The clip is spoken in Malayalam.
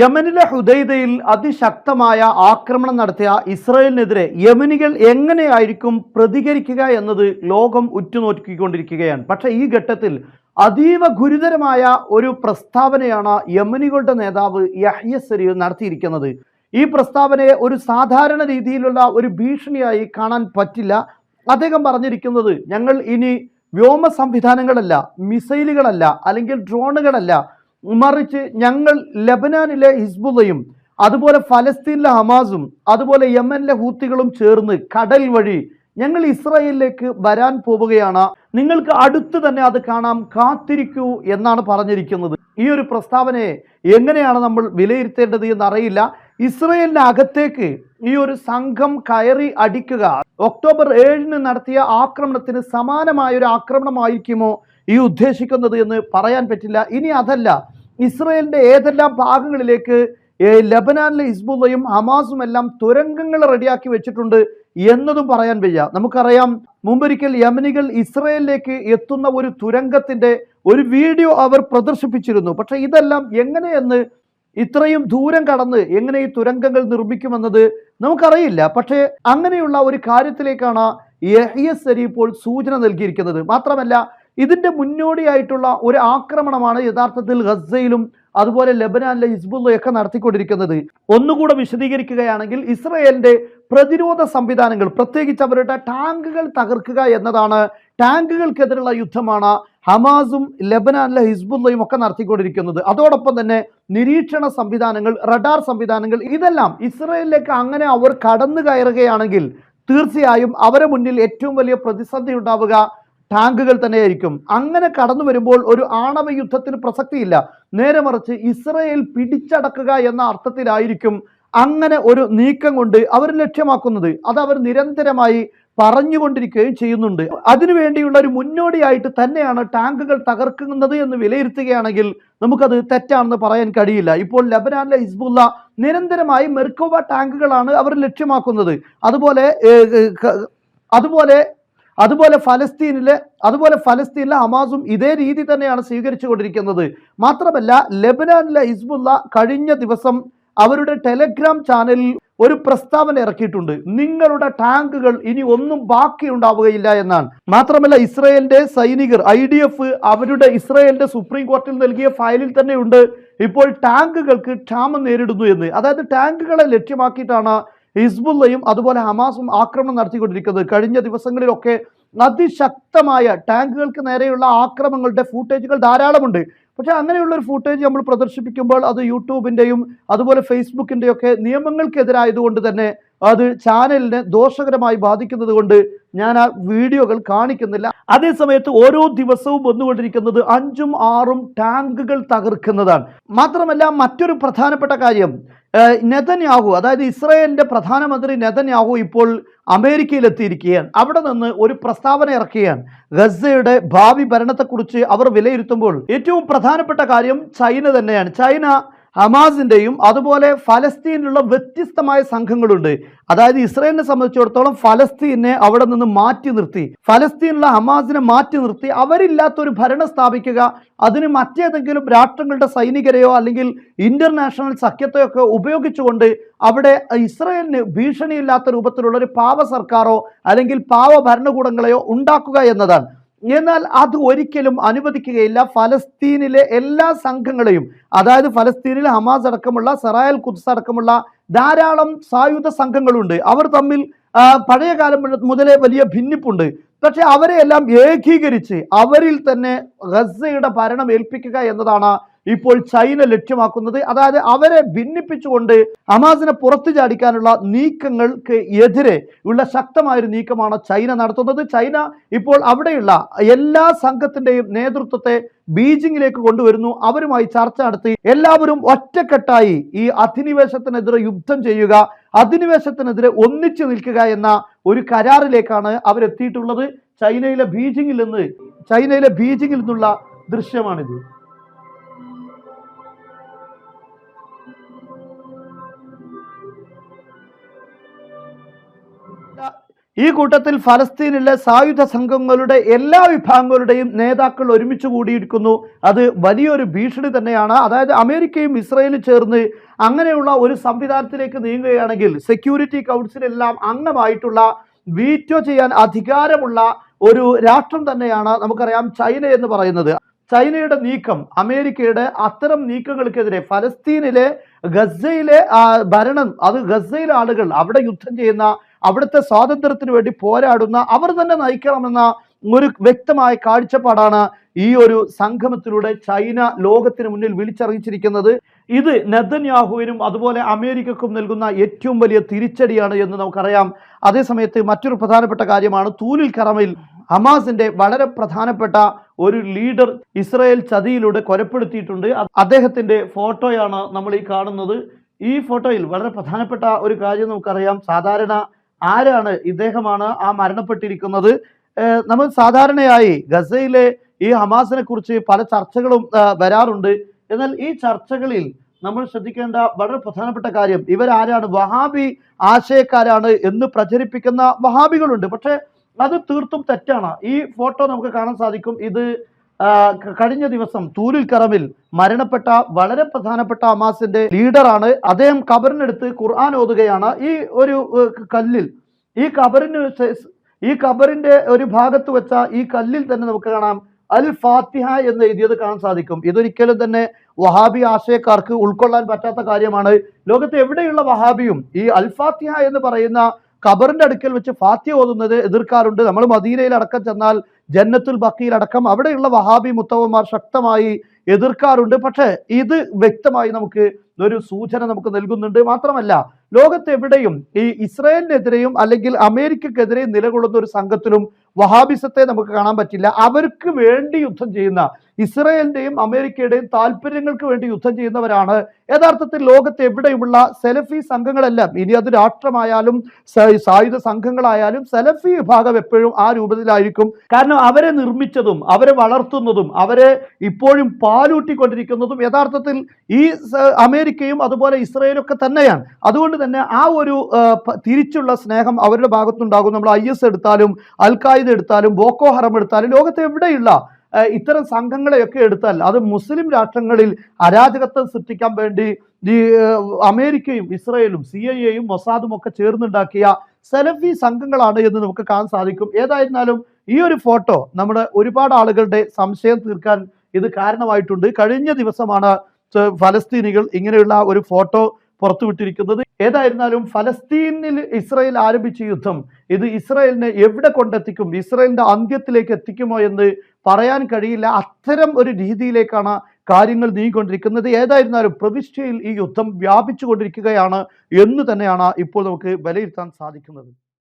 യമനിലെ ഹുദൈദയിൽ അതിശക്തമായ ആക്രമണം നടത്തിയ ഇസ്രയേലിനെതിരെ യമനികൾ എങ്ങനെയായിരിക്കും പ്രതികരിക്കുക എന്നത് ലോകം ഉറ്റുനോക്കിക്കൊണ്ടിരിക്കുകയാണ്. പക്ഷേ ഈ ഘട്ടത്തിൽ അതീവ ഗുരുതരമായ ഒരു പ്രസ്താവനയാണ് യമനികളുടെ നേതാവ് യഹ്യ സരീർ നടത്തിയിരിക്കുന്നത്. ഈ പ്രസ്താവനയെ ഒരു സാധാരണ രീതിയിലുള്ള ഒരു ഭീഷണിയായി കാണാൻ പറ്റില്ല. അദ്ദേഹം പറഞ്ഞിരിക്കുന്നത് ഞങ്ങൾ ഇനി വ്യോമ സംവിധാനങ്ങളല്ല മിസൈലുകളല്ല അല്ലെങ്കിൽ ഡ്രോണുകളല്ല മറിച്ച് ഞങ്ങൾ ലബനാനിലെ ഹിസ്ബുള്ളയും അതുപോലെ ഫലസ്തീനിലെ ഹമാസും അതുപോലെ യമനിലെ ഹൂത്തികളും ചേർന്ന് കടൽ വഴി ഞങ്ങൾ ഇസ്രായേലിലേക്ക് വരാൻ പോവുകയാണ്. നിങ്ങൾക്ക് അടുത്ത് തന്നെ അത് കാണാം. കാത്തിരിക്കൂ എന്നാണ് പറഞ്ഞിരിക്കുന്നത്. ഈ ഒരു പ്രസ്താവനയെ എങ്ങനെയാണ് നമ്മൾ വിലയിരുത്തേണ്ടത് എന്നറിയില്ല. ഇസ്രയേലിന്റെ അകത്തേക്ക് ഈ ഒരു സംഘം കയറി അടിക്കുക. ഒക്ടോബർ ഏഴിന് നടത്തിയ ആക്രമണത്തിന് സമാനമായ ഒരു ആക്രമണമായിരിക്കുമോ ഈ ഉദ്ദേശിക്കുന്നത് എന്ന് പറയാൻ പറ്റില്ല. ഇനി അതല്ല. ഇസ്രയേലിന്റെ ഏതെല്ലാം ഭാഗങ്ങളിലേക്ക് ലബനാനിലെ ഹിസ്ബുള്ളയും ഹമാസും എല്ലാം തുരങ്കങ്ങൾ റെഡിയാക്കി വെച്ചിട്ടുണ്ട് എന്നതും പറയാൻ വയ്യ. നമുക്കറിയാം മുമ്പൊരിക്കൽ യമനികൾ ഇസ്രയേലിലേക്ക് എത്തുന്ന ഒരു തുരങ്കത്തിന്റെ ഒരു വീഡിയോ അവർ പ്രദർശിപ്പിച്ചിരുന്നു. പക്ഷെ ഇതെല്ലാം എങ്ങനെയെന്ന് ഇത്രയും ദൂരം കടന്ന് എങ്ങനെ ഈ തുരങ്കങ്ങൾ നിർമ്മിക്കുമെന്നത് നമുക്കറിയില്ല. പക്ഷേ അങ്ങനെയുള്ള ഒരു കാര്യത്തിലേക്കാണ് യഹിയസ് സരി ഇപ്പോൾ സൂചന നൽകിയിരിക്കുന്നത്. മാത്രമല്ല ഇതിന്റെ മുന്നോടിയായിട്ടുള്ള ഒരു ആക്രമണമാണ് യഥാർത്ഥത്തിൽ ഗസയിലും അതുപോലെ ലബനാനിലെ ഹിസ്ബുള്ളയൊക്കെ നടത്തിക്കൊണ്ടിരിക്കുന്നത്. ഒന്നുകൂടെ വിശദീകരിക്കുകയാണെങ്കിൽ ഇസ്രയേലിന്റെ പ്രതിരോധ സംവിധാനങ്ങൾ പ്രത്യേകിച്ച് അവരുടെ ടാങ്കുകൾ തകർക്കുക എന്നതാണ് ടാങ്കുകൾക്കെതിരെയുള്ള യുദ്ധമാണ് ഹമാസും ലബനാനിലെ ഹിസ്ബുള്ളയും ഒക്കെ നടത്തിക്കൊണ്ടിരിക്കുന്നത്. അതോടൊപ്പം തന്നെ നിരീക്ഷണ സംവിധാനങ്ങൾ റഡാർ സംവിധാനങ്ങൾ ഇതെല്ലാം ഇസ്രയേലിലേക്ക് അങ്ങനെ അവർ കടന്നു കയറുകയാണെങ്കിൽ തീർച്ചയായും അവരെ മുന്നിൽ ഏറ്റവും വലിയ പ്രതിസന്ധി ഉണ്ടാവുക ടാങ്കുകൾ തന്നെയായിരിക്കും. അങ്ങനെ കടന്നു വരുമ്പോൾ ഒരു ആണവ യുദ്ധത്തിന് പ്രസക്തിയില്ല. നേരെ മറിച്ച് ഇസ്രയേൽ പിടിച്ചടക്കുക എന്ന അർത്ഥത്തിലായിരിക്കും അങ്ങനെ ഒരു നീക്കം കൊണ്ട് അവർ ലക്ഷ്യമാക്കുന്നത്. അത് അവർ നിരന്തരമായി പറഞ്ഞുകൊണ്ടിരിക്കുകയും ചെയ്യുന്നുണ്ട്. അതിനുവേണ്ടിയുള്ള ഒരു മുന്നോടിയായിട്ട് തന്നെയാണ് ടാങ്കുകൾ തകർക്കുന്നത് എന്ന് വിലയിരുത്തുകയാണെങ്കിൽ നമുക്കത് തെറ്റാണെന്ന് പറയാൻ കഴിയില്ല. ഇപ്പോൾ ലബനാനിലെ ഹിസ്ബുല്ല നിരന്തരമായി മെർക്കോവ ടാങ്കുകളാണ് അവർ ലക്ഷ്യമാക്കുന്നത്. അതുപോലെ അതുപോലെ അതുപോലെ ഫലസ്തീനിലെ അതുപോലെ ഫലസ്തീനിലെ ഹമാസും ഇതേ രീതി തന്നെയാണ് സ്വീകരിച്ചു കൊണ്ടിരിക്കുന്നത് മാത്രമല്ല ലെബനാനിലെ ഹിസ്ബുല്ല കഴിഞ്ഞ ദിവസം അവരുടെ ടെലഗ്രാം ചാനലിൽ ഒരു പ്രസ്താവന ഇറക്കിയിട്ടുണ്ട്. നിങ്ങളുടെ ടാങ്കുകൾ ഇനി ഒന്നും ബാക്കി ഉണ്ടാവുകയില്ല എന്നാണ്. മാത്രമല്ല ഇസ്രയേലിന്റെ സൈനികർ ഐ ഡി എഫ് അവരുടെ ഇസ്രയേലിന്റെ സുപ്രീം കോടതിയിൽ നൽകിയ ഫയലിൽ തന്നെയുണ്ട്. ഇപ്പോൾ ടാങ്കുകൾക്ക് ക്ഷാമം നേരിടുന്നു എന്ന്. അതായത് ടാങ്കുകളെ ലക്ഷ്യമാക്കിയിട്ടാണ് ഹിസ്ബുള്ളയും അതുപോലെ ഹമാസും ആക്രമണം നടത്തിക്കൊണ്ടിരിക്കുന്നത് കഴിഞ്ഞ ദിവസങ്ങളിലൊക്കെ അതിശക്തമായ ടാങ്കുകൾക്ക് നേരെയുള്ള ആക്രമണങ്ങളുടെ ഫൂട്ടേജുകൾ ധാരാളമുണ്ട്. പക്ഷേ അങ്ങനെയുള്ള ഒരു ഫൂട്ടേജ് നമ്മൾ പ്രദർശിപ്പിക്കുമ്പോൾ അത് യൂട്യൂബിന്റെയും അതുപോലെ ഫേസ്ബുക്കിന്റെയൊക്കെ നിയമങ്ങൾക്കെതിരായതുകൊണ്ട് തന്നെ അത് ചാനലിനെ ദോഷകരമായി ബാധിക്കുന്നത് കൊണ്ട് ഞാൻ ആ വീഡിയോകൾ കാണിക്കുന്നില്ല. അതേസമയത്ത് ഓരോ ദിവസവും വന്നുകൊണ്ടിരിക്കുന്നത് അഞ്ചും ആറും ടാങ്കുകൾ തകർക്കുന്നതാണ്. മാത്രമല്ല മറ്റൊരു പ്രധാനപ്പെട്ട കാര്യം നെതന്യാഹു അതായത് ഇസ്രായേലിന്റെ പ്രധാനമന്ത്രി നെതന്യാഹു ഇപ്പോൾ അമേരിക്കയിൽ എത്തിയിരിക്കുകയാണ് അവിടെ നിന്ന് ഒരു പ്രസ്താവന ഇറക്കുകയാണ്. ഗസയുടെ ഭാവി ഭരണത്തെക്കുറിച്ച് അവർ വിലയിരുത്തുമ്പോൾ ഏറ്റവും പ്രധാനപ്പെട്ട കാര്യം ചൈന തന്നെയാണ്. ചൈന ഹമാസിന്റെയും അതുപോലെ ഫലസ്തീനിലുള്ള വ്യത്യസ്തമായ സംഘങ്ങളുണ്ട്. അതായത് ഇസ്രയേലിനെ സംബന്ധിച്ചിടത്തോളം ഫലസ്തീനെ അവിടെ നിന്ന് മാറ്റി നിർത്തി. ഫലസ്തീനിലുള്ള ഹമാസിനെ മാറ്റി നിർത്തി. അവരില്ലാത്ത ഒരു ഭരണം സ്ഥാപിക്കുക അതിന് മറ്റേതെങ്കിലും രാഷ്ട്രങ്ങളുടെ സൈനികരെയോ അല്ലെങ്കിൽ ഇന്റർനാഷണൽ സഖ്യത്തെയോ ഒക്കെ ഉപയോഗിച്ചുകൊണ്ട് അവിടെ ഇസ്രയേലിന് ഭീഷണിയില്ലാത്ത രൂപത്തിലുള്ള ഒരു പാവ സർക്കാരോ അല്ലെങ്കിൽ പാവ ഭരണകൂടങ്ങളെയോ ഉണ്ടാക്കുക എന്നതാണ്. എന്നാൽ അത് ഒരിക്കലും അനുവദിക്കുകയില്ല. ഫലസ്തീനിലെ എല്ലാ സംഘങ്ങളെയും അതായത് ഫലസ്തീനിലെ ഹമാസ് അടക്കമുള്ള സറായൽ കുദ്സ് അടക്കമുള്ള ധാരാളം സായുധ സംഘങ്ങളുണ്ട്. അവർ തമ്മിൽ പഴയ കാലം മുതലേ വലിയ ഭിന്നിപ്പുണ്ട്. പക്ഷെ അവരെ എല്ലാം ഏകീകരിച്ച് അവരിൽ തന്നെ ഗസയുടെ ഭരണം ഏൽപ്പിക്കുക എന്നതാണ് ഇപ്പോൾ ചൈന ലക്ഷ്യമാക്കുന്നത് അതായത് അവരെ ഭിന്നിപ്പിച്ചുകൊണ്ട് ഹമാസിനെ പുറത്തു ചാടിക്കാനുള്ള നീക്കങ്ങൾക്ക് എതിരെ ഉള്ള ശക്തമായൊരു നീക്കമാണ് ചൈന നടത്തുന്നത്. ചൈന ഇപ്പോൾ അവിടെയുള്ള എല്ലാ സംഘത്തിന്റെയും നേതൃത്വത്തെ ബീജിംഗിലേക്ക് കൊണ്ടുവരുന്നു. അവരുമായി ചർച്ച നടത്തി എല്ലാവരും ഒറ്റക്കെട്ടായി ഈ അധിനിവേശത്തിനെതിരെ യുദ്ധം ചെയ്യുക അധിനിവേശത്തിനെതിരെ ഒന്നിച്ചു നിൽക്കുക എന്ന ഒരു കരാറിലേക്കാണ് അവരെത്തിയിട്ടുള്ളത്. ചൈനയിലെ ബീജിംഗിൽ നിന്ന് ചൈനയിലെ ബീജിംഗിൽ നിന്നുള്ള ദൃശ്യമാണിത്. ഈ കൂട്ടത്തിൽ ഫലസ്തീനിലെ സായുധ സംഘങ്ങളുടെ എല്ലാ വിഭാഗങ്ങളുടെയും നേതാക്കൾ ഒരുമിച്ച് കൂടിയിരിക്കുന്നു. അത് വലിയൊരു ഭീഷണി തന്നെയാണ്. അതായത് അമേരിക്കയും ഇസ്രയേലും ചേർന്ന് അങ്ങനെയുള്ള ഒരു സംവിധാനത്തിലേക്ക് നീങ്ങുകയാണെങ്കിൽ സെക്യൂരിറ്റി കൗൺസിലെല്ലാം അംഗമായിട്ടുള്ള വീറ്റോ ചെയ്യാൻ അധികാരമുള്ള ഒരു രാഷ്ട്രം തന്നെയാണ് നമുക്കറിയാം ചൈന എന്ന് പറയുന്നത്. ചൈനയുടെ നീക്കം അമേരിക്കയുടെ അത്തരം നീക്കങ്ങൾക്കെതിരെ ഫലസ്തീനിലെ ഗസയിലെ ഭരണം അത് ഗസയിലെ ആളുകൾ അവിടെ യുദ്ധം ചെയ്യുന്ന അവിടുത്തെ സ്വാതന്ത്ര്യത്തിന് വേണ്ടി പോരാടുന്ന അവർ തന്നെ നയിക്കണമെന്ന ഒരു വ്യക്തമായ കാഴ്ചപ്പാടാണ് ഈ ഒരു സംഗമത്തിലൂടെ ചൈന ലോകത്തിന് മുന്നിൽ വിളിച്ചറിയിച്ചിരിക്കുന്നത്. ഇത് നെതന്യാഹുവിനും അതുപോലെ അമേരിക്കക്കും നൽകുന്ന ഏറ്റവും വലിയ തിരിച്ചടിയാണ് എന്ന് നമുക്കറിയാം. അതേസമയത്ത് മറ്റൊരു പ്രധാനപ്പെട്ട കാര്യമാണ് തൂലിൽ കറമയിൽ ഹമാസിന്റെ വളരെ പ്രധാനപ്പെട്ട ഒരു ലീഡർ ഇസ്രായേൽ ചതിയിലൂടെ കൊലപ്പെടുത്തിയിട്ടുണ്ട്. അദ്ദേഹത്തിന്റെ ഫോട്ടോയാണ് നമ്മൾ ഈ കാണുന്നത്. ഈ ഫോട്ടോയിൽ വളരെ പ്രധാനപ്പെട്ട ഒരു കാര്യം നമുക്കറിയാം. സാധാരണ ആരാണ് ഇദ്ദേഹമാണ് ആ മരണപ്പെട്ടിരിക്കുന്നത്? നമ്മൾ സാധാരണയായി ഗസയിലെ ഈ ഹമാസിനെ കുറിച്ച് പല ചർച്ചകളും വരാറുണ്ട്. എന്നാൽ ഈ ചർച്ചകളിൽ നമ്മൾ ശ്രദ്ധിക്കേണ്ട വളരെ പ്രധാനപ്പെട്ട കാര്യം ഇവരാരാണ്? വഹാബി ആശയക്കാരാണ് എന്ന് പ്രചരിപ്പിക്കുന്ന വഹാബികളുണ്ട്. പക്ഷേ അത് തീർത്തും തെറ്റാണ്. ഈ ഫോട്ടോ നമുക്ക് കാണാൻ സാധിക്കും. ഇത് കഴിഞ്ഞ ദിവസം തൂരിൽ കറവിൽ മരണപ്പെട്ട വളരെ പ്രധാനപ്പെട്ട അമാസിന്റെ ലീഡറാണ് അദ്ദേഹം കബറിനെടുത്ത് ഖുർആൻ ഓതുകയാണ്. ഈ ഒരു കല്ലിൽ ഈ കബറിന് ഈ കബറിന്റെ ഒരു ഭാഗത്ത് വെച്ച ഈ കല്ലിൽ തന്നെ നമുക്ക് കാണാം. അൽ ഫാത്തിഹ എന്ന് എഴുതിയത് കാണാൻ സാധിക്കും. ഇതൊരിക്കലും തന്നെ വഹാബി ആശയക്കാർക്ക് ഉൾക്കൊള്ളാൻ പറ്റാത്ത കാര്യമാണ്. ലോകത്ത് എവിടെയുള്ള വഹാബിയും ഈ അൽ ഫാത്തിഹ എന്ന് പറയുന്ന കബറിന്റെ അടുക്കൽ വെച്ച് ഫാത്തിഹ ഓതുന്നത് എതിർക്കാറുണ്ട്. നമ്മൾ മദീനയിൽ അടക്കം ചെന്നാൽ ജന്നത്തുൽ ബക്കീൽ അടക്കം അവിടെയുള്ള വഹാബി മുത്തവന്മാർ ശക്തമായി എതിർക്കാറുണ്ട്. പക്ഷേ ഇത് വ്യക്തമായി നമുക്ക് ഒരു സൂചന നമുക്ക് നൽകുന്നുണ്ട്. മാത്രമല്ല ലോകത്തെവിടെയും ഈ ഇസ്രായേലിനെതിരെയും അല്ലെങ്കിൽ അമേരിക്കക്കെതിരെയും നിലകൊള്ളുന്ന ഒരു സംഘത്തിലും വഹാബിസത്തെ നമുക്ക് കാണാൻ പറ്റില്ല. അവർക്ക് വേണ്ടി യുദ്ധം ചെയ്യുന്ന ഇസ്രായേലിന്റെയും അമേരിക്കയുടെയും താല്പര്യങ്ങൾക്ക് വേണ്ടി യുദ്ധം ചെയ്യുന്നവരാണ്. യഥാർത്ഥത്തിൽ ലോകത്ത് എവിടെയുള്ള സെലഫി സംഘങ്ങളെല്ലാം ഇനി അത് രാഷ്ട്രമായാലും സായുധ സംഘങ്ങളായാലും സെലഫി വിഭാഗം എപ്പോഴും ആ രൂപത്തിലായിരിക്കും. കാരണം അവരെ നിർമ്മിച്ചതും അവരെ വളർത്തുന്നതും അവരെ ഇപ്പോഴും പാലൂട്ടിക്കൊണ്ടിരിക്കുന്നതും യഥാർത്ഥത്തിൽ ഈ അമേരിക്കയും അതുപോലെ ഇസ്രയേലും ഒക്കെ തന്നെയാണ്. അതുകൊണ്ട് തന്നെ ആ ഒരു തിരിച്ചുള്ള സ്നേഹം അവരുടെ ഭാഗത്തുണ്ടാകും നമ്മൾ ഐ എസ് എടുത്താലും അൽ ഖായിദ എടുത്താലും ബോക്കോ ഹറം എടുത്താലും ലോകത്ത് എവിടെയുള്ള ഇത്തരം സംഘങ്ങളെയൊക്കെ എടുത്താൽ അത് മുസ്ലിം രാഷ്ട്രങ്ങളിൽ അരാജകത്വം സൃഷ്ടിക്കാൻ വേണ്ടി ഈ അമേരിക്കയും ഇസ്രയേലും സി ഐ എയും മൊസാദും ഒക്കെ ചേർന്നുണ്ടാക്കിയ സെലഫി സംഘങ്ങളാണ് എന്ന് നമുക്ക് കാണാൻ സാധിക്കും. ഏതായിരുന്നാലും ഈ ഒരു ഫോട്ടോ നമ്മുടെ ഒരുപാട് ആളുകളുടെ സംശയം തീർക്കാൻ ഇത് കാരണമായിട്ടുണ്ട്. കഴിഞ്ഞ ദിവസമാണ് ഫലസ്തീനികൾ ഇങ്ങനെയുള്ള ഒരു ഫോട്ടോ പുറത്തുവിട്ടിരിക്കുന്നത്. ഏതായിരുന്നാലും ഫലസ്തീനിൽ ഇസ്രായേൽ ആരംഭിച്ച യുദ്ധം ഇത് ഇസ്രായേലിനെ എവിടെ കൊണ്ടെത്തിക്കും? ഇസ്രായേലിന്റെ അന്ത്യത്തിലേക്ക് എത്തിക്കുമോ എന്ന് പറയാൻ കഴിയില്ല. അത്തരം ഒരു രീതിയിലേക്കാണ് കാര്യങ്ങൾ നീങ്ങിക്കൊണ്ടിരിക്കുന്നത്. ഏതായിരുന്നാലും പ്രവിശ്യയിൽ ഈ യുദ്ധം വ്യാപിച്ചു കൊണ്ടിരിക്കുകയാണ് എന്ന് തന്നെയാണ് ഇപ്പോൾ നമുക്ക് വിലയിരുത്താൻ സാധിക്കുന്നത്.